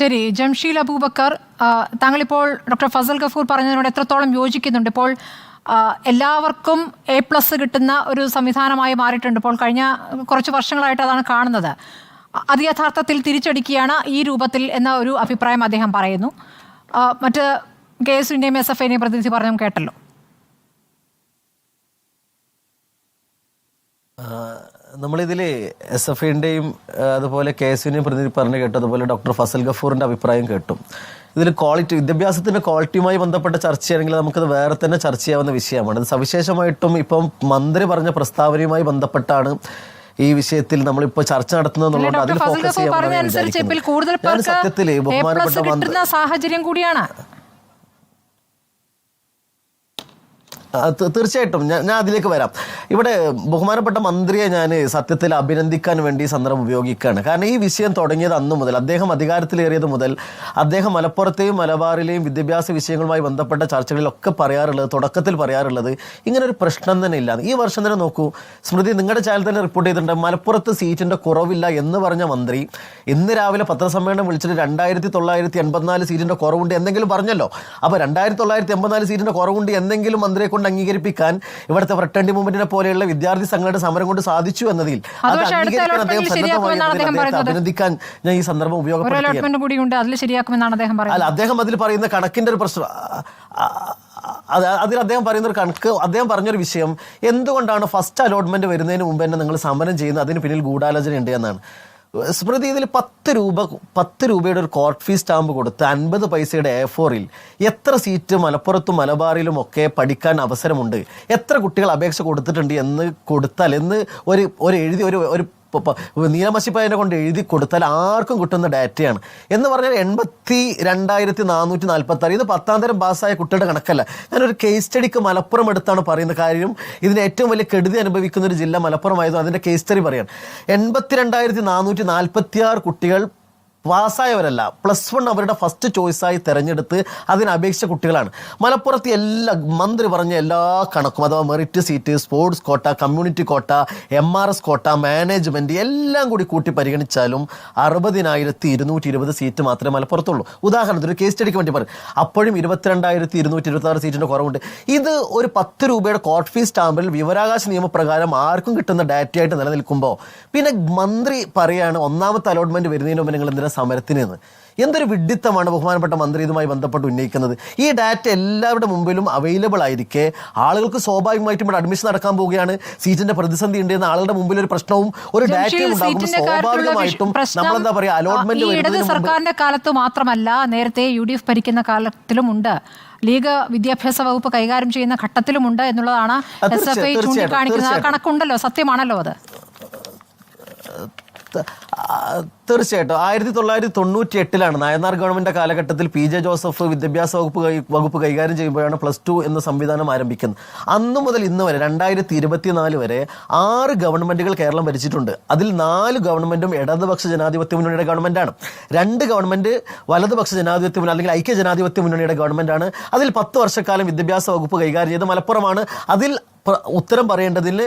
ശരി ജംഷീൽ അബൂബക്കർ താങ്കളിപ്പോൾ ഡോക്ടർ ഫസൽ ഗഫൂർ പറഞ്ഞതിനോട് എത്രത്തോളം യോജിക്കുന്നുണ്ട്? ഇപ്പോൾ എല്ലാവർക്കും എ പ്ലസ് കിട്ടുന്ന ഒരു സംവിധാനമായി മാറിയിട്ടുണ്ട്. ഇപ്പോൾ കഴിഞ്ഞ കുറച്ച് വർഷങ്ങളായിട്ട് അതാണ് കാണുന്നത്. അത് യഥാർത്ഥത്തിൽ തിരിച്ചടിക്കുകയാണ് ഈ രൂപത്തിൽ എന്ന ഒരു അഭിപ്രായം അദ്ദേഹം പറയുന്നു. മറ്റ് കെ എസ് യുവിന്റെയും എസ് എഫ് ഐനെയും പ്രതിനിധി പറഞ്ഞും കേട്ടല്ലോ. നമ്മളിതിൽ എസ് എഫ് ഐന്റെയും അതുപോലെ കെ എസ് യുവിന്റെയും പ്രതിനിധി പറഞ്ഞു കേട്ടു. അതുപോലെ ഡോക്ടർ ഫസൽ ഗഫൂറിന്റെ അഭിപ്രായം കേട്ടു. ഇതിൽ ക്വാളിറ്റി വിദ്യാഭ്യാസത്തിന്റെ ക്വാളിറ്റിയുമായി ബന്ധപ്പെട്ട ചർച്ചയാണെങ്കിൽ നമുക്കത് വേറെ തന്നെ ചർച്ച ചെയ്യാവുന്ന വിഷയമാണ്. ഇത് സവിശേഷമായിട്ടും ഇപ്പം മന്ത്രി പറഞ്ഞ പ്രസ്താവനയുമായി ബന്ധപ്പെട്ടാണ് ഈ വിഷയത്തിൽ നമ്മളിപ്പോൾ ചർച്ച നടത്തുന്നതെന്നുള്ളത് അതിൽ ഫോക്കസ് ചെയ്യാൻ സത്യത്തിൽ ബഹുമാനപ്പെട്ട സാഹചര്യം കൂടിയാണ് ആ, തീ- തീർച്ചയായിട്ടും. ഞാൻ ഞാൻ അതിലേക്ക് വരാം. ഇവിടെ ബഹുമാനപ്പെട്ട മന്ത്രിയെ ഞാൻ സത്യത്തിൽ അഭിനന്ദിക്കാൻ വേണ്ടി സന്ദർഭം ഉപയോഗിക്കുകയാണ്. കാരണം ഈ വിഷയം തുടങ്ങിയത് അന്നു മുതൽ അദ്ദേഹം അധികാരത്തിലേറിയത് മുതൽ അദ്ദേഹം മലപ്പുറത്തെയും മലബാറിലെയും വിദ്യാഭ്യാസ വിഷയങ്ങളുമായി ബന്ധപ്പെട്ട ചർച്ചകളിലൊക്കെ പറയാറുള്ളത് തുടക്കത്തിൽ പറയാറുള്ളത് ഇങ്ങനെ ഒരു പ്രശ്നം തന്നെ ഇല്ല. ഈ വർഷം തന്നെ നോക്കൂ സ്മൃതി നിങ്ങളുടെ ചാനൽ തന്നെ റിപ്പോർട്ട് ചെയ്തിട്ടുണ്ട് മലപ്പുറത്ത് സീറ്റിന്റെ കുറവില്ല എന്ന് പറഞ്ഞ മന്ത്രി ഇന്ന് രാവിലെ പത്രസമ്മേളനം വിളിച്ചിട്ട് രണ്ടായിരത്തി തൊള്ളായിരത്തി എൺപത്തിനാല് സീറ്റിന്റെ കുറവുണ്ട് എന്തെങ്കിലും പറഞ്ഞല്ലോ. അപ്പോൾ രണ്ടായിരത്തി തൊള്ളായിരത്തി എൺപത്തിനാല് സീറ്റിന്റെ കുറവുണ്ട് എന്തെങ്കിലും മന്ത്രിയെ കൊണ്ട് അംഗീകരിപ്പിക്കാൻ ഇവിടുത്തെ ഫ്രട്ടേണ്ടി മൂവ്മെന്റിനെ പോലെയുള്ള വിദ്യാർത്ഥി സംഘടന സമരം കൊണ്ട് സാധിച്ചു എന്നതിൽ അത് അംഗീകരിക്കാൻ അദ്ദേഹം. അഭിനന്ദിക്കാൻ ഞാൻ ഈ സന്ദർഭം അദ്ദേഹം അല്ല അദ്ദേഹം അതിൽ പറയുന്ന കണക്കിന്റെ ഒരു പ്രശ്നം അതിൽ അദ്ദേഹം പറയുന്ന ഒരു കണക്ക് അദ്ദേഹം പറഞ്ഞൊരു വിഷയം എന്തുകൊണ്ടാണ് ഫസ്റ്റ് അലോട്ട്മെന്റ് വരുന്നതിന് മുമ്പ് തന്നെ നിങ്ങൾ സമരം ചെയ്യുന്നത്? അതിന് പിന്നിൽ ഗൂഢാലോചന ഉണ്ട് എന്നാണ്. സ്മൃതി ഇതിൽ പത്ത് രൂപ പത്ത് രൂപയുടെ ഒരു കോർട്ട് ഫീസ് സ്റ്റാമ്പ് കൊടുത്ത് അൻപത് പൈസയുടെ എ ഫോറിൽ എത്ര സീറ്റ് മലപ്പുറത്തും മലബാറിലും ഒക്കെ പഠിക്കാൻ അവസരമുണ്ട്? എത്ര കുട്ടികൾ അപേക്ഷ കൊടുത്തിട്ടുണ്ട് എന്ന് കൊടുത്താൽ എന്ന് ഒരു ഒരു എഴുതി ഒരു ഒരു നീലമശിപ്പായനെ കൊണ്ട് എഴുതി കൊടുത്താൽ ആർക്കും കിട്ടുന്ന ഡാറ്റയാണ്. എന്ന് പറഞ്ഞാൽ എൺപത്തി രണ്ടായിരത്തി നാനൂറ്റി നാൽപ്പത്തി ആറ് ഇത് പത്താം തരം പാസ്സായ കുട്ടിയുടെ കണക്കല്ല. ഞാനൊരു കേസ് സ്റ്റഡിക്ക് മലപ്പുറം എടുത്താണ് പറയുന്ന കാര്യം. ഇതിന് ഏറ്റവും വലിയ കെടുതി അനുഭവിക്കുന്ന ഒരു ജില്ല മലപ്പുറം ആയതുകൊണ്ട് അതിന്റെ കേസ് സ്റ്റഡി പറയാൻ എൺപത്തി രണ്ടായിരത്തി നാനൂറ്റി നാൽപ്പത്തി ആറ് കുട്ടികൾ പാസ്സായവരല്ല പ്ലസ് വൺ അവരുടെ ഫസ്റ്റ് ചോയ്സായി തിരഞ്ഞെടുത്ത് അതിനപേക്ഷിച്ച കുട്ടികളാണ്. മലപ്പുറത്ത് എല്ലാ മന്ത്രി പറഞ്ഞ എല്ലാ കണക്കും അഥവാ merit seat sports quota community quota M R S quota management എല്ലാം കൂടി കൂട്ടി പരിഗണിച്ചാലും അറുപതിനായിരത്തി ഇരുന്നൂറ്റി ഇരുപത് സീറ്റ് മാത്രമേ മലപ്പുറത്തുള്ളൂ. ഉദാഹരണത്തിന് ഒരു കേസ് സ്റ്റഡിക്ക് വേണ്ടി പറയും. അപ്പോഴും ഇരുപത്തിരണ്ടായിരത്തി ഇരുന്നൂറ്റി ഇരുപത്തി ആറ് സീറ്റിന്റെ കുറവുണ്ട്. ഇത് ഒരു പത്ത് രൂപയുടെ കോട്ട് ഫീസ് സ്റ്റാമ്പിൽ വിവരാകാശ നിയമപ്രകാരം ആർക്കും കിട്ടുന്ന ഡാറ്റയായിട്ട് നിലനിൽക്കുമ്പോൾ പിന്നെ മന്ത്രി പറയാണ് ഒന്നാമത്തെ അലോട്ട്മെന്റ് വരുന്നതിന് മുമ്പ് നിങ്ങൾ എന്തിനാ സമരത്തിന് എന്ന് എന്തൊരു വിഡിത്തമാണ് ബഹുമാനപ്പെട്ട മന്ത്രി ഇതുമായി ബന്ധപ്പെട്ട് ഉന്നയിക്കുന്നത്. ഈ ഡാറ്റ എല്ലാവരുടെ മുമ്പിലും അവൈലബിൾ ആയിരിക്കെ. ആളുകൾക്ക് സ്വാഭാവികമായിട്ടും ഇവിടെ അഡ്മിഷൻ നടക്കാൻ പോവുകയാണ്. സീറ്റിന്റെ പ്രതിസന്ധി ഉണ്ട് എന്ന ആളുടെ മുമ്പിൽ ഒരു പ്രശ്നവും ഒരു ഡാറ്റയും ഉണ്ടാകുമ്പോൾ സ്വാഭാവികമായിട്ടും നമ്മളെന്താ പറയാ അലോട്ട്മെന്റ് ഇടത് സർക്കാരിന്റെ കാലത്ത് മാത്രമല്ല നേരത്തെ യു ഡി എഫ് ഭരിക്കുന്ന കാലത്തിലുമുണ്ട് ലീഗ് വിദ്യാഭ്യാസ വകുപ്പ് കൈകാര്യം ചെയ്യുന്ന ഘട്ടത്തിലുമുണ്ട് എന്നുള്ളതാണ് എസ് എഫ് ഐ തീർച്ചയായും. കണക്കുണ്ടല്ലോ സത്യമാണല്ലോ അത്. തീർച്ചയായിട്ടും. ആയിരത്തി തൊള്ളായിരത്തി തൊണ്ണൂറ്റി എട്ടിലാണ് നയനാർ ഗവൺമെന്റ് കാലഘട്ടത്തിൽ പി ജെ ജോസഫ് വിദ്യാഭ്യാസ വകുപ്പ് വകുപ്പ് കൈകാര്യം ചെയ്യുമ്പോഴാണ് പ്ലസ് ടു എന്ന സംവിധാനം ആരംഭിക്കുന്നത്. അന്ന് മുതൽ ഇന്ന് വരെ രണ്ടായിരത്തി ഇരുപത്തിനാല് വരെ ആറ് ഗവൺമെന്റുകൾ കേരളം ഭരിച്ചിട്ടുണ്ട്. അതിൽ നാല് ഗവൺമെന്റും ഇടതുപക്ഷ ജനാധിപത്യ മുന്നണിയുടെ ഗവൺമെന്റാണ്. രണ്ട് ഗവൺമെന്റ് വലതുപക്ഷ ജനാധിപത്യ മുന്നണി അല്ലെങ്കിൽ ഐക്യ ജനാധിപത്യ മുന്നണിയുടെ ഗവൺമെന്റാണ്. അതിൽ പത്ത് വർഷക്കാലം വിദ്യാഭ്യാസ വകുപ്പ് കൈകാര്യം ചെയ്ത് മലപ്പുറമാണ്. അതിൽ ഉത്തരം പറയേണ്ടതിൽ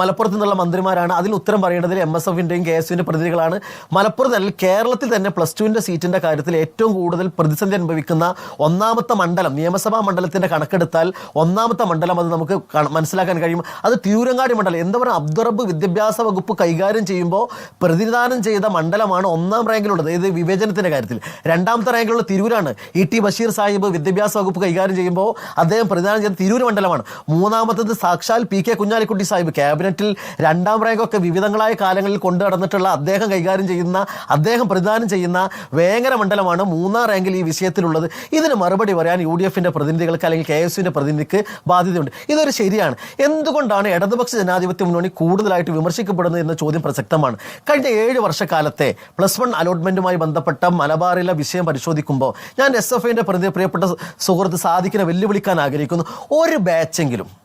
മലപ്പുറത്ത് നിന്നുള്ള മന്ത്രിമാരാണ്. അതിൽ ഉത്തരം പറയേണ്ടതിൽ എം എസ് എഫിന്റെയും കെ എസ് യുവിന്റെ പ്രതിനിധികളാണ്. മലപ്പുറത്ത് അല്ലെങ്കിൽ കേരളത്തിൽ തന്നെ പ്ലസ് ടുവിന്റെ സീറ്റിന്റെ കാര്യത്തിൽ ഏറ്റവും കൂടുതൽ പ്രതിസന്ധി അനുഭവിക്കുന്ന ഒന്നാമത്തെ മണ്ഡലം നിയമസഭാ മണ്ഡലത്തിന്റെ കണക്കെടുത്താൽ ഒന്നാമത്തെ മണ്ഡലം അത് നമുക്ക് മനസ്സിലാക്കാൻ കഴിയും. അത് തിരൂരങ്ങാടി മണ്ഡലം. എന്താ പറയുക അബ്ദുറബ് വിദ്യാഭ്യാസ വകുപ്പ് കൈകാര്യം ചെയ്യുമ്പോൾ പ്രതിനിധാനം ചെയ്ത മണ്ഡലമാണ് ഒന്നാം റാങ്കിലുള്ളത്. ഇത് വിവേചനത്തിന്റെ കാര്യത്തിൽ. രണ്ടാമത്തെ റാങ്കിലുള്ള തിരൂരാണ്. ഇ ടി ബഷീർ സാഹിബ് വിദ്യാഭ്യാസ വകുപ്പ് കൈകാര്യം ചെയ്യുമ്പോൾ അദ്ദേഹം പ്രതിദാനം ചെയ്ത തിരൂർ മണ്ഡലമാണ്. മൂന്നാമത്തത് സാക്ഷാൽ പി കെ കുഞ്ഞാലിക്കുട്ടി സാഹിബ് ക്യാബിനറ്റിൽ രണ്ടാം റാങ്കൊക്കെ വിവിധങ്ങളായ കാലങ്ങളിൽ കൊണ്ടു നടന്നിട്ടുള്ള അദ്ദേഹം കൈകാര്യം ചെയ്യുന്ന അദ്ദേഹം പ്രതിദാനം ചെയ്യുന്ന വേങ്ങര മണ്ഡലമാണ് മൂന്നാം റാങ്കിൽ ഈ വിഷയത്തിലുള്ളത്. ഇതിന് മറുപടി പറയാൻ യു ഡി എഫിന്റെ പ്രതിനിധികൾക്ക് അല്ലെങ്കിൽ കെ എസ് യുവിന്റെ പ്രതിനിധിക്ക് ബാധ്യതയുണ്ട്. ഇതൊരു ശരിയാണ്. എന്തുകൊണ്ടാണ് ഇടതുപക്ഷ ജനാധിപത്യ മുന്നണി കൂടുതലായിട്ട് വിമർശിക്കപ്പെടുന്നത് എന്ന ചോദ്യം പ്രസക്തമാണ്. കഴിഞ്ഞ ഏഴ് വർഷക്കാലത്തെ പ്ലസ് വൺ അലോട്ട്മെന്റുമായി ബന്ധപ്പെട്ട മലബാറിലെ വിഷയം പരിശോധിക്കുമ്പോൾ ഞാൻ എസ് എഫ് ഐന്റെ പ്രതി പ്രിയപ്പെട്ട സുഹൃത്ത് സാധിക്കിനെ വെല്ലുവിളിക്കാൻ ആഗ്രഹിക്കുന്നു. ഒരു ബാച്ചെങ്കിലും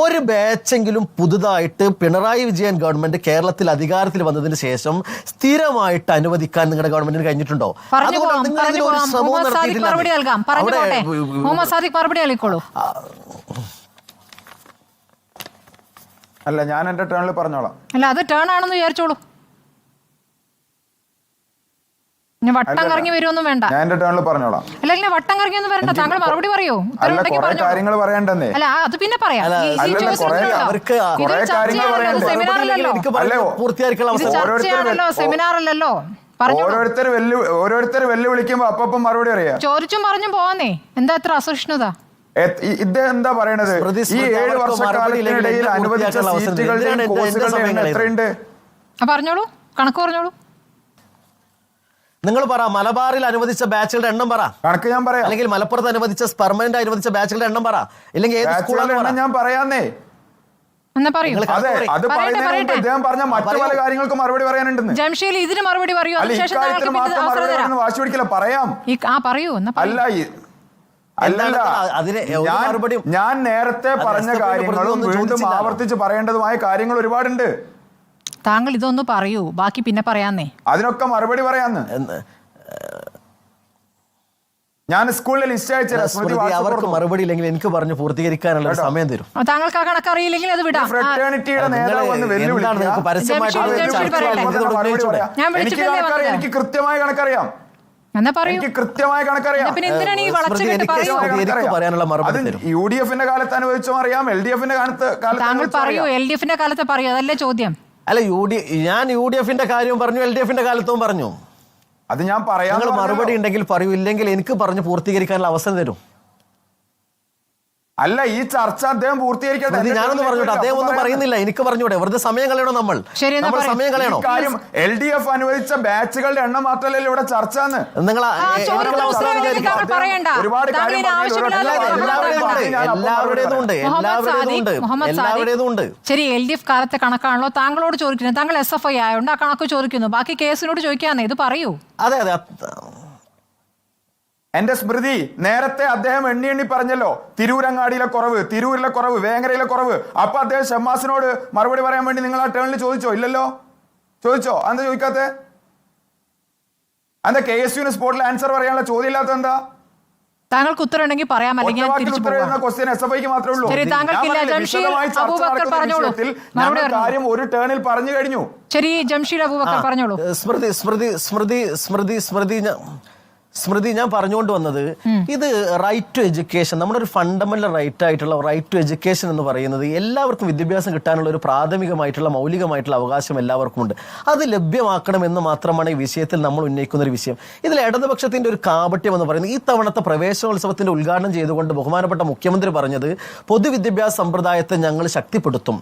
ഒരു ബാച്ചെങ്കിലും പുതുതായിട്ട് പിണറായി വിജയൻ ഗവൺമെന്റ് കേരളത്തിൽ അധികാരത്തിൽ വന്നതിന് ശേഷം സ്ഥിരമായിട്ട് അനുവദിക്കാൻ നിങ്ങളുടെ ഗവൺമെന്റിന് കഴിഞ്ഞിട്ടുണ്ടോ? അല്ല ഞാൻ എന്റെ ടേണിൽ പറഞ്ഞോളാം. അല്ല അത് ടേൺ ആണെന്ന് വിചാരിച്ചോളൂ. വട്ടം കറങ്ങി വരുമൊന്നും വേണ്ട. ഞാൻ എന്റെ ടേണിൽ പറഞ്ഞോളാം. അല്ല ഇങ്ങനെ വട്ടം കറങ്ങിയൊന്നും വരണ്ട. താങ്കൾ മറുപടി പറയൂ. കാര്യങ്ങൾ പറയണ്ടെന്നേ. അല്ല അത് പിന്നെ പറയാം. സെമിനാറല്ലല്ലോ പറഞ്ഞോളൂ ഓരോരുത്തർ വെല്ലു ഓരോരുത്തർ വെല്ലുവിളിക്കുമ്പോ അപ്പം മറുപടി അറിയാം ചോദിച്ചും പറഞ്ഞും പോവാന്നേ. എന്താ ഇത്ര അസഹിഷ്ണുത? ഇദ്ദേഹം എന്താ പറയണത്? ഈ ഏഴ് വർഷക്കാലത്തിനിടയിൽ അനുവദിച്ച സീറ്റുകളുടെ സമയം എണ്ണം എത്രയുണ്ട്? ആ പറഞ്ഞോളൂ. കണക്ക് പറഞ്ഞോളൂ. നിങ്ങൾ പറ മലബാറിൽ അനുവദിച്ച ബാച്ചുകളുടെ എണ്ണം പറ. കണക്ക് ഞാൻ പറയാം. അല്ലെങ്കിൽ മലപ്പുറത്ത് അനുവദിച്ച പെർമനന്റ് അനുവദിച്ച ബാച്ചുകളുടെ എണ്ണം പറ. ഇല്ലെങ്കിൽ ഏത് സ്കൂളാണ് പറ. ഞാൻ പറയാന്നേ. എന്നാ പറയൂ. അതെ അത് പറയട്ടെ, പറയുന്നതിന് ഇദ്ദേഹം പറഞ്ഞ മറ്റു പല. കാര്യങ്ങൾക്ക് മറുപടി പറയാനുണ്ടെന്ന്. ജംഷീൽ ഇതിന് മറുപടി പറയൂ. വാശി പിടിക്കില്ല പറയാം. ആ പറയൂ എന്നാ പറയൂ. അല്ല അല്ലല്ല. ഞാൻ മറുപടിയും- ഞാൻ നേരത്തെ പറഞ്ഞ കാര്യങ്ങളും വീണ്ടും ആവർത്തിച്ച് പറയേണ്ടതുമായ കാര്യങ്ങൾ ഒരുപാടുണ്ട്. താങ്കൾ ഇതൊന്ന് പറയൂ. ബാക്കി പിന്നെ പറയാന്നേ. അതിനൊക്കെ മറുപടി പറയാന്ന്. ഞാൻ സ്കൂളിൽ ലിസ്റ്റ് അവർക്ക് മറുപടി ഇല്ലെങ്കിൽ എനിക്ക് പറഞ്ഞു പൂർത്തീകരിക്കാനുള്ള സമയം തരും. താങ്കൾക്ക് ആ കണക്ക് അറിയില്ലെങ്കിൽ അത് വിടാം. നേതാവ് വന്ന് എനിക്ക് കൃത്യമായ കണക്കറിയാം. എനിക്ക് കൃത്യമായ കണക്കറിയാം. യു ഡി എഫിന്റെ കാലത്ത് അനുവദിച്ചും അറിയാം. എൽ ഡി എഫിന്റെ കാലത്ത് താങ്കൾ പറയൂ. എൽ ഡി എഫിന്റെ കാലത്ത് പറയൂ. അതല്ലേ ചോദ്യം. അല്ല യു ഡി ഞാൻ യു ഡി എഫിന്റെ കാര്യവും പറഞ്ഞു എൽ ഡി എഫിന്റെ കാലത്തും പറഞ്ഞു. അത് ഞാൻ പറയാം നിങ്ങൾ മറുപടി ഉണ്ടെങ്കിൽ പറയൂ ഇല്ലെങ്കിൽ എനിക്ക് പറഞ്ഞു പൂർത്തീകരിക്കാനുള്ള അവസരം തരും. അല്ല ഈ ചർച്ച അദ്ദേഹം പൂർത്തീകരിക്കട്ടെ. ഞാനൊന്ന് പറഞ്ഞോട്ടെ. അദ്ദേഹം ഒന്നും പറയുന്നില്ല. എനിക്ക് പറഞ്ഞൂടെ വെറുതെ സമയം കളയണോ നമ്മൾ. നമ്മൾ. സമയം കളയണോ. ഈ കാര്യം എൽ ഡി എഫ് അനുവദിച്ച ബാച്ചുകളുടെ എണ്ണം മാത്രമല്ല ഇവിടെ ചർച്ച എന്ന്? നിങ്ങൾ ഒരുപാട് എല്ലാവരുടേതും ഉണ്ട്. ഉണ്ട്. ശരി എൽ ഡി എഫ് കാലത്തെ കണക്കാണല്ലോ. താങ്കളോട് ചോദിക്കുന്നത് താങ്കൾ എസ് എഫ് ഐ ആയതുകൊണ്ട് ആ കണക്ക് ചോദിക്കുന്നു. ബാക്കി കേസിനോട് ചോദിക്കാന്നേ. ഇത് പറയൂ. അതെ അത്. എന്റെ സ്മൃതി നേരത്തെ അദ്ദേഹം എണ്ണി എണ്ണി പറഞ്ഞല്ലോ തിരൂരങ്ങാടിയിലെ കുറവ് തിരൂരിലെ കുറവ് വേങ്ങരയിലെ കുറവ്. അപ്പൊ അദ്ദേഹം ഷമ്മാസിനോട് മറുപടി പറയാൻ വേണ്ടി നിങ്ങൾ ആ ടേണിൽ ചോദിച്ചോ? ഇല്ലല്ലോ? ചോദിച്ചോ? എന്താ ചോദിക്കാത്ത? എന്താ കെ എസ് യുവിന് സ്പോട്ടിൽ ആൻസർ പറയാനുള്ള ചോദ്യം ഇല്ലാത്ത എന്താ? താങ്കൾക്ക് ഉത്തരം ഉണ്ടെങ്കിൽ പറയാം അല്ലെങ്കിൽ തിരിച്ചു ഉത്തരം എഴുതുന്ന പോകാം എസ് എഫ് ഐക്ക് മാത്രമേ ഉള്ളൂ. ശരി, ഞാൻ താങ്കൾക്കില്ല. ജംഷീർ അബൂബക്കർ പറഞ്ഞോളൂ. വിഷയത്തിൽ മറുപടി കാര്യം ഒരു ടേണിൽ പറഞ്ഞു കഴിഞ്ഞു. ശരി ജംഷീദ് അബൂബക്കർ പറഞ്ഞോളൂ. സ്മൃതി സ്മൃതി സ്മൃതി സ്മൃതി സ്മൃതി സ്മൃതി ഞാൻ പറഞ്ഞുകൊണ്ട് വന്നത് ഇത് റൈറ്റ് ടു എഡ്യൂക്കേഷൻ നമ്മുടെ ഒരു ഫണ്ടമെന്റൽ റൈറ്റ് ആയിട്ടുള്ള റൈറ്റ് ടു എഡ്യൂക്കേഷൻ എന്ന് പറയുന്നത് എല്ലാവർക്കും വിദ്യാഭ്യാസം കിട്ടാനുള്ള ഒരു പ്രാഥമികമായിട്ടുള്ള മൗലികമായിട്ടുള്ള അവകാശം എല്ലാവർക്കും ഉണ്ട്. അത് ലഭ്യമാക്കണമെന്ന് മാത്രമാണ് ഈ വിഷയത്തിൽ നമ്മൾ ഉന്നയിക്കുന്ന ഒരു വിഷയം. ഇതിൽ ഇടതുപക്ഷത്തിന്റെ ഒരു കാപട്യം എന്ന് പറയുന്നത് ഈ തവണത്തെ പ്രവേശനോത്സവത്തിന്റെ ഉദ്ഘാടനം ചെയ്തുകൊണ്ട് ബഹുമാനപ്പെട്ട മുഖ്യമന്ത്രി പറഞ്ഞത് പൊതുവിദ്യാഭ്യാസ സമ്പ്രദായത്തെ ഞങ്ങൾ ശക്തിപ്പെടുത്തും.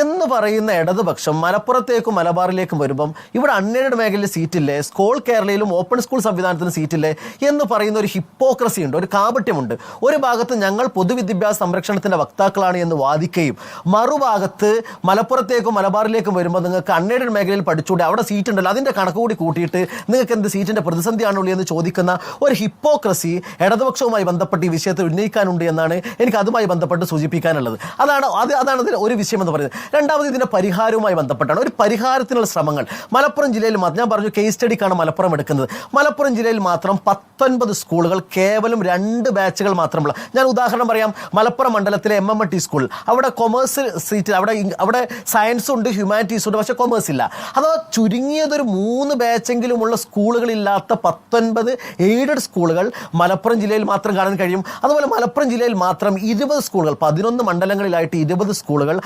എന്ന് പറയുന്ന ഇടതുപക്ഷം മലപ്പുറത്തേക്കും മലബാറിലേക്കും വരുമ്പം ഇവിടെ അൺഎയ്ഡഡ് മേഖലയിൽ സീറ്റില്ലേ? സ്കൂൾ കേരളയിലും ഓപ്പൺ സ്കൂൾ സംവിധാനത്തിന് സീറ്റില്ലേ? എന്ന് പറയുന്ന ഒരു ഹിപ്പോക്രസി ഉണ്ട് ഒരു കാപട്യമുണ്ട്. ഒരു ഭാഗത്ത് ഞങ്ങൾ പൊതുവിദ്യാഭ്യാസ സംരക്ഷണത്തിന്റെ വക്താക്കളാണ് എന്ന് വാദിക്കുകയും മറുഭാഗത്ത് മലപ്പുറത്തേക്കും മലബാറിലേക്കും വരുമ്പോൾ നിങ്ങൾക്ക് അൺഎയ്ഡഡ് മേഖലയിൽ പഠിച്ചുകൂടെ അവിടെ സീറ്റ് ഉണ്ടല്ലോ അതിന്റെ കണക്ക് കൂടി കൂട്ടിയിട്ട് നിങ്ങൾക്ക് എന്ത് സീറ്റിന്റെ പ്രതിസന്ധിയാണുള്ളൂ എന്ന് ചോദിക്കുന്ന ഒരു ഹിപ്പോക്രസി ഇടതുപക്ഷവുമായി ബന്ധപ്പെട്ട് ഈ വിഷയത്തിൽ ഉന്നയിക്കാനുണ്ട് എന്നാണ് എനിക്ക് അതുമായി ബന്ധപ്പെട്ട് സൂചിപ്പിക്കാനുള്ളത്. അതാണ് അത് അതാണ് ഒരു വിഷയം എന്ന് പറയുന്നത്. രണ്ടാമത് ഇതിന്റെ പരിഹാരവുമായി ബന്ധപ്പെട്ടാണ്. ഒരു പരിഹാരത്തിനുള്ള ശ്രമങ്ങൾ. മലപ്പുറം ജില്ലയിൽ മാത്രം ഞാൻ പറഞ്ഞു കേസ് സ്റ്റഡിക്കാണ് മലപ്പുറം എടുക്കുന്നത്. മലപ്പുറം ജില്ലയിൽ മാത്രം പത്തൊൻപത് സ്കൂളുകൾ കേവലം രണ്ട് ബാച്ചുകൾ മാത്രമുള്ള ഞാൻ ഉദാഹരണം പറയാം. മലപ്പുറം മണ്ഡലത്തിലെ എം എം ടി സ്കൂൾ അവിടെ കൊമേഴ്സ് സീറ്റ് അവിടെ അവിടെ സയൻസ് ഉണ്ട് ഹ്യൂമാനിറ്റീസ് ഉണ്ട് പക്ഷേ കൊമേഴ്സ് ഇല്ല. അഥവാ ചുരുങ്ങിയതൊരു മൂന്ന് ബാച്ചെങ്കിലുമുള്ള സ്കൂളുകളില്ലാത്ത പത്തൊൻപത് എയ്ഡഡ് സ്കൂളുകൾ മലപ്പുറം ജില്ലയിൽ മാത്രം കാണാൻ കഴിയും. അതുപോലെ മലപ്പുറം ജില്ലയിൽ മാത്രം ഇരുപത് സ്കൂളുകൾ പതിനൊന്ന് മണ്ഡലങ്ങളിലായിട്ട് ഇരുപത് സ്കൂളുകൾ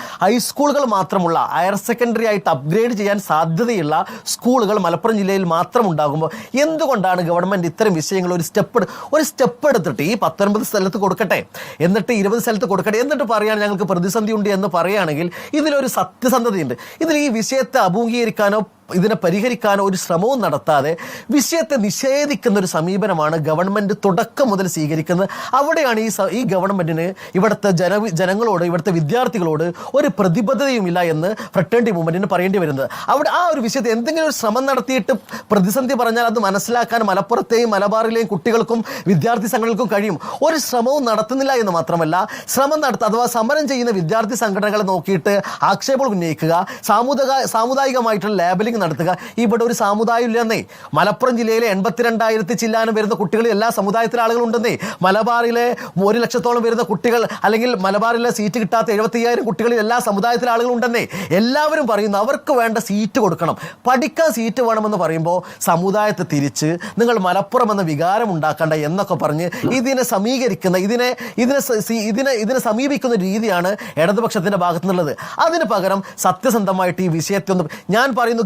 ഹൈസ്കൂളുകൾ മാത്രമുള്ള ഹയർ സെക്കൻഡറി ആയിട്ട് അപ്ഗ്രേഡ് ചെയ്യാൻ സാധ്യതയുള്ള സ്കൂളുകൾ മലപ്പുറം ജില്ലയിൽ മാത്രം ഉണ്ടാകുമ്പോൾ എന്തുകൊണ്ടാണ് ഗവൺമെന്റ് ഇത്തരം വിഷയങ്ങൾ ഒരു സ്റ്റെപ്പ് ഒരു സ്റ്റെപ്പ് എടുത്തിട്ട് ഈ പത്തൊൻപത് സ്ഥലത്ത് കൊടുക്കട്ടെ? എന്നിട്ട് ഇരുപത് സ്ഥലത്ത് കൊടുക്കട്ടെ? എന്നിട്ട് പറയാൻ ഞങ്ങൾക്ക് പ്രതിസന്ധി ഉണ്ട് എന്ന് പറയുകയാണെങ്കിൽ ഇതിലൊരു സത്യസന്ധതയുണ്ട്. ഇതിൽ ഈ വിഷയത്തെ അഭിമുഖീകരിക്കാനോ ഇതിനെ പരിഹരിക്കാനോ ഒരു ശ്രമവും നടത്താതെ വിഷയത്തെ നിഷേധിക്കുന്ന ഒരു സമീപനമാണ് ഗവൺമെന്റ് തുടക്കം മുതൽ സ്വീകരിക്കുന്നത്. അവിടെയാണ് ഈ ഈ ഗവൺമെന്റിന് ഇവിടുത്തെ ജന ജനങ്ങളോട് ഇവിടുത്തെ വിദ്യാർത്ഥികളോട് ഒരു പ്രതിബദ്ധതയുമില്ല എന്ന് ഫ്രട്ടേണിറ്റി മൂവ്മെന്റിന് പറയേണ്ടി വരുന്നത്. അവിടെ ആ ഒരു വിഷയത്തെ എന്തെങ്കിലും ഒരു ശ്രമം നടത്തിയിട്ട് പ്രതിസന്ധി പറഞ്ഞാൽ അത് മനസ്സിലാക്കാൻ മലപ്പുറത്തെയും മലബാറിലെയും കുട്ടികൾക്കും വിദ്യാർത്ഥി സംഘടനകൾക്കും കഴിയും. ഒരു ശ്രമവും നടത്തുന്നില്ല എന്ന് മാത്രമല്ല ശ്രമം നടത്തുക അഥവാ സമരം ചെയ്യുന്ന വിദ്യാർത്ഥി സംഘടനകളെ നോക്കിയിട്ട് ആക്ഷേപങ്ങൾ ഉന്നയിക്കുക സാമുദായിക സാമുദായികമായിട്ടുള്ള ലേബലിംഗ് കൗൺസിലിംഗ് നടത്തുക. ഇവിടെ ഒരു സാമുദായം ഇല്ലെന്നേ. മലപ്പുറം ജില്ലയിലെ എൺപത്തിരണ്ടായിരത്തി ചില്ലാനം വരുന്ന കുട്ടികൾ എല്ലാ സമുദായത്തിലെ ആളുകളുണ്ടെന്നേ. മലബാറിലെ ഒരു ലക്ഷത്തോളം വരുന്ന കുട്ടികൾ അല്ലെങ്കിൽ മലബാറിലെ സീറ്റ് കിട്ടാത്ത എഴുപത്തയ്യായിരം കുട്ടികളിൽ എല്ലാ സമുദായത്തിലെ ആളുകളുണ്ടെന്നേ. എല്ലാവരും പറയുന്നു അവർക്ക് വേണ്ട സീറ്റ് കൊടുക്കണം. പഠിക്കാൻ സീറ്റ് വേണമെന്ന് പറയുമ്പോൾ സമുദായത്തെ തിരിച്ച് നിങ്ങൾ മലപ്പുറം എന്ന വികാരം ഉണ്ടാക്കണ്ട എന്നൊക്കെ പറഞ്ഞ് ഇതിനെ സമീകരിക്കുന്ന ഇതിനെ ഇതിനെ ഇതിനെ ഇതിനെ സമീപിക്കുന്ന രീതിയാണ് ഇടതുപക്ഷത്തിന്റെ ഭാഗത്തുനിന്നുള്ളത്. അതിന് പകരം സത്യസന്ധമായിട്ട് ഈ വിഷയത്തെ ഒന്ന് ഞാൻ പറയുന്നു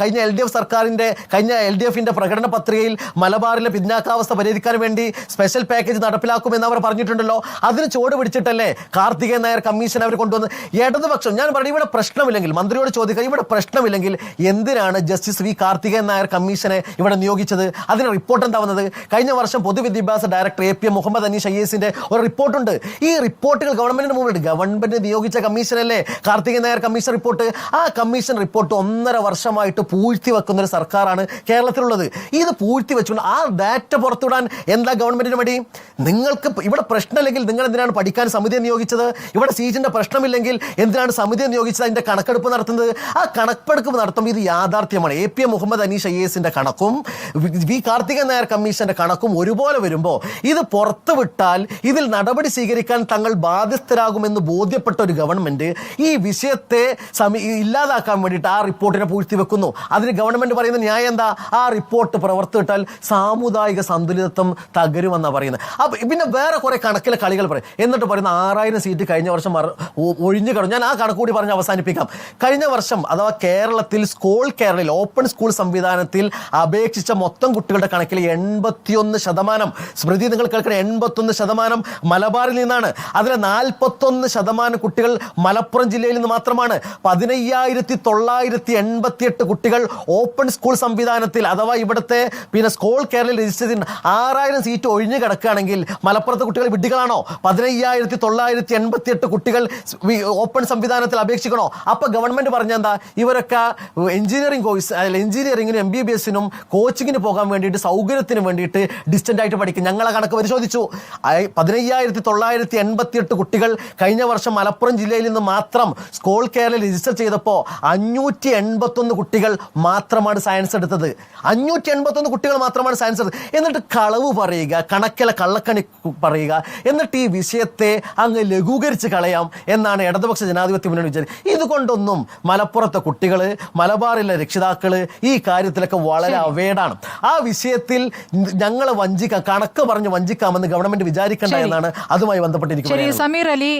കഴിഞ്ഞ എൽ ഡി എഫ് സർക്കാരിന്റെ കഴിഞ്ഞ എൽ ഡി എഫിന്റെ പ്രകടന പത്രികയിൽ മലബാറിലെ പിന്നാക്കാവസ്ഥ പരിഹരിക്കാൻ വേണ്ടി സ്പെഷ്യൽ പാക്കേജ് നടപ്പിലാക്കുമെന്ന് അവർ പറഞ്ഞിട്ടുണ്ടല്ലോ. അതിന് ചുവട് പിടിച്ചിട്ടല്ലേ കാർത്തികേയൻ നായർ കമ്മീഷൻ അവർ കൊണ്ടുവന്ന് ഇടതുപക്ഷം ഞാൻ പറഞ്ഞു ഇവിടെ പ്രശ്നമില്ലെങ്കിൽ മന്ത്രിയോട് ചോദിക്കുക ഇവിടെ പ്രശ്നമില്ലെങ്കിൽ എന്തിനാണ് ജസ്റ്റിസ് വി കാർത്തികേയൻ നായർ കമ്മീഷനെ ഇവിടെ നിയോഗിച്ചത്? അതിന് റിപ്പോർട്ട് എന്താ വന്നത് കഴിഞ്ഞ വർഷം പൊതുവിദ്യാഭ്യാസ director A P M Muhammad Aneesh I എസിന്റെ ഒരു റിപ്പോർട്ടുണ്ട്. ഈ റിപ്പോർട്ടുകൾ ഗവൺമെന്റിന് മുമ്പിൽ ഗവൺമെന്റ് നിയോഗിച്ച കമ്മീഷനല്ലേ കാർത്തികേയൻ നായർ കമ്മീഷൻ റിപ്പോർട്ട് ആ കമ്മീഷൻ റിപ്പോർട്ട് ഒന്നര വർഷമായിട്ട് പൂഴ്ത്തി വെക്കുന്ന ഒരു സർക്കാരാണ് കേരളത്തിലുള്ളത്. ഇത് പൂഴ്ത്തി വെച്ചുകൊണ്ട് ആ ഡാറ്റ പുറത്തുവിടാൻ എന്താ ഗവൺമെന്റിന് മടി? നിങ്ങൾക്ക് ഇവിടെ പ്രശ്നമില്ലെങ്കിൽ നിങ്ങൾ എന്തിനാണ് പഠിക്കാൻ സമിതിയെ നിയോഗിച്ചത്? ഇവിടെ സീറ്റിന്റെ പ്രശ്നമില്ലെങ്കിൽ എന്തിനാണ് സമിതിയെ നിയോഗിച്ചത്? അതിന്റെ കണക്കെടുപ്പ് നടത്തുന്നത്? ആ കണക്കെടുപ്പ് നടത്തുമ്പോൾ ഇത് യാഥാർത്ഥ്യമാണ്. A P A Muhammad Aneesh I എസിന്റെ കണക്കും വി- കാർത്തിക നായർ കമ്മീഷന്റെ കണക്കും ഒരുപോലെ വരുമ്പോൾ ഇത് പുറത്തു വിട്ടാൽ ഇതിൽ നടപടി സ്വീകരിക്കാൻ തങ്ങൾ ബാധ്യസ്ഥരാകുമെന്ന് ബോധ്യപ്പെട്ട ഒരു ഗവൺമെന്റ് ഈ വിഷയത്തെ സമി ഇല്ലാതാക്കാൻ വേണ്ടിയിട്ട് ആ റിപ്പോർട്ടിനെ പൂഴ്ത്തി വെക്കുന്നു അതിന് ഗവൺമെന്റ് പറയുന്ന ന്യായം എന്താ? ആ റിപ്പോർട്ട് പ്രവർത്തിട്ടാൽ സാമുദായിക സന്തുലിതത്വം തകരുമെന്നാണ് പറയുന്നത്. അപ്പം പിന്നെ വേറെ കുറെ കണക്കിലെ കളികൾ പറയും. എന്നിട്ട് പറയുന്ന ആറായിരം സീറ്റ് കഴിഞ്ഞ വർഷം ഒഴിഞ്ഞു കിടന്നു. ഞാൻ ആ കണക്ക് കൂടി പറഞ്ഞ് അവസാനിപ്പിക്കാം. കഴിഞ്ഞ വർഷം അഥവാ കേരളത്തിൽ സ്കൂൾ കേരളയിൽ ഓപ്പൺ സ്കൂൾ സംവിധാനത്തിൽ അപേക്ഷിച്ച മൊത്തം കുട്ടികളുടെ കണക്കിൽ എൺപത്തിയൊന്ന് ശതമാനം. സ്മൃതി നിങ്ങൾ കേൾക്കുന്ന എൺപത്തൊന്ന് ശതമാനം മലബാറിൽ നിന്നാണ്. അതിലെ നാൽപ്പത്തൊന്ന് ശതമാനം കുട്ടികൾ മലപ്പുറം ജില്ലയിൽ നിന്ന് മാത്രമാണ്. പതിനയ്യായിരത്തി തൊള്ളായിരത്തി എൺപത്തിയെട്ട് കുട്ടികൾ ഓപ്പൺ സ്കൂൾ സംവിധാനത്തിൽ അഥവാ ഇവിടുത്തെ പിന്നെ സ്കൂൾ കേരളയിൽ രജിസ്റ്റർ ചെയ്ത ആറായിരം സീറ്റ് ഒഴിഞ്ഞു കിടക്കുകയാണെങ്കിൽ മലപ്പുറത്തെ കുട്ടികൾ വിഡ്ഢികളാണോ? പതിനയ്യായിരത്തി തൊള്ളായിരത്തി എൺപത്തി എട്ട് കുട്ടികൾ ഓപ്പൺ സംവിധാനത്തിൽ അപേക്ഷിക്കണോ? അപ്പൊ ഗവൺമെന്റ് പറഞ്ഞ എന്താ? ഇവരൊക്കെ എഞ്ചിനീയറിംഗ് കോഴ്സ് അല്ല എഞ്ചിനീയറിംഗിനും എം ബി ബി എസിനും കോച്ചിങ്ങിന് പോകാൻ വേണ്ടിയിട്ട് സൗകര്യത്തിന് വേണ്ടിയിട്ട് ഡിസ്റ്റന്റ് ആയിട്ട് പഠിക്കും. ഞങ്ങളെ കണക്ക് പരിശോധിച്ചു. പതിനയ്യായിരത്തി തൊള്ളായിരത്തി എൺപത്തി എട്ട് കുട്ടികൾ കഴിഞ്ഞ വർഷം മലപ്പുറം ജില്ലയിൽ നിന്ന് മാത്രം സ്കൂൾ കേരളയിൽ രജിസ്റ്റർ ചെയ്തപ്പോൾ അഞ്ഞൂറ്റി എൺപത്തൊന്ന് കുട്ടികൾ മാത്രമാണ് സയൻസ് എടുത്തത്. അഞ്ഞൂറ്റി എൺപത്തൊന്ന് കുട്ടികൾ മാത്രമാണ് സയൻസ് എടുത്തത്. എന്നിട്ട് കളവ് പറയുക കണക്കല കള്ളക്കണി പറയുക എന്നിട്ട് ഈ വിഷയത്തെ അങ്ങ് ലഘൂകരിച്ച് കളയാം എന്നാണ് ഇടതുപക്ഷ ജനാധിപത്യ മുന്നണി വിചാരിച്ചത് ഇതുകൊണ്ടൊന്നും മലപ്പുറത്തെ കുട്ടികൾ മലബാറിലെ രക്ഷിതാക്കൾ ഈ കാര്യത്തിലൊക്കെ വളരെ അവേഡാണ് ആ വിഷയത്തിൽ ഞങ്ങളെ വഞ്ചിക്കാം കണക്ക് പറഞ്ഞ് വഞ്ചിക്കാമെന്ന് ഗവൺമെന്റ് വിചാരിക്കേണ്ട എന്നാണ് അതുമായി ബന്ധപ്പെട്ടിരിക്കുന്നത് സമീർ അലി